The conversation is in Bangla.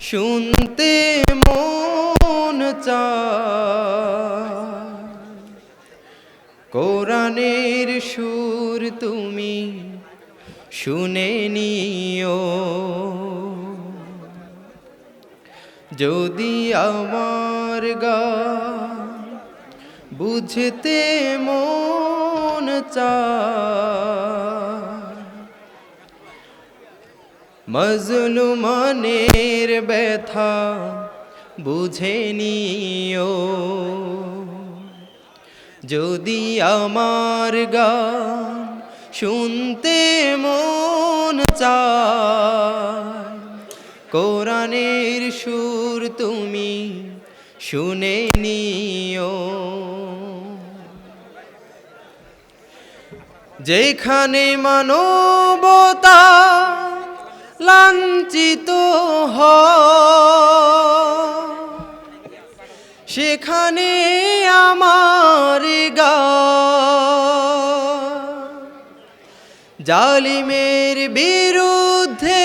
শুনতে মন কোরআনের সুর তুমি শুনে নিও। যদি আমার গা বুঝতে মন চায় মজলুমানের ব্যথা বুঝে নিও। যদি আমার গান শুনতে মন চায়, কোরআনের সুর তুমি শুনে নিও। যেখানে মানবতা লাঞ্ছিত হ। সেখানে আমার গা। জালিমের বিরুদ্ধে